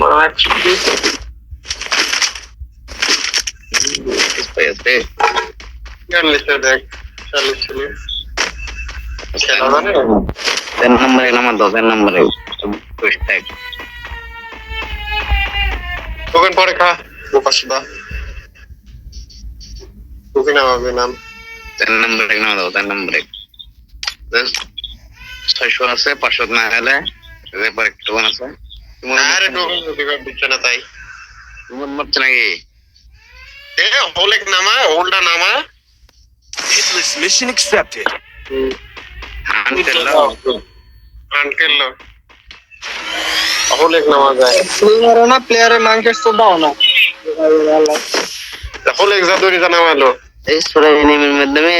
দেখ নম্বরে দাও তিন নম্বরে পুস্তাক টোকেন পরে খা বোকা সুদা টোকেন নামাবে নাম তিন নম্বরে নামা দাও তিন নম্বরে ছয়শো আছে পাঁচশো না এরপর একটু আছে আরে টোকেন টোকেন দিচ্ছে না তাই ইমন মারছে নাকি এ হোলেক নামা হোলটা নামা Hitless mission accepted. হোলেক নামা যায় প্লেয়ারে না প্লেয়ারের নামকে তো দাও না হোলেক জাদুরি জানা মারলো এই সুরে নিমের মাধ্যমে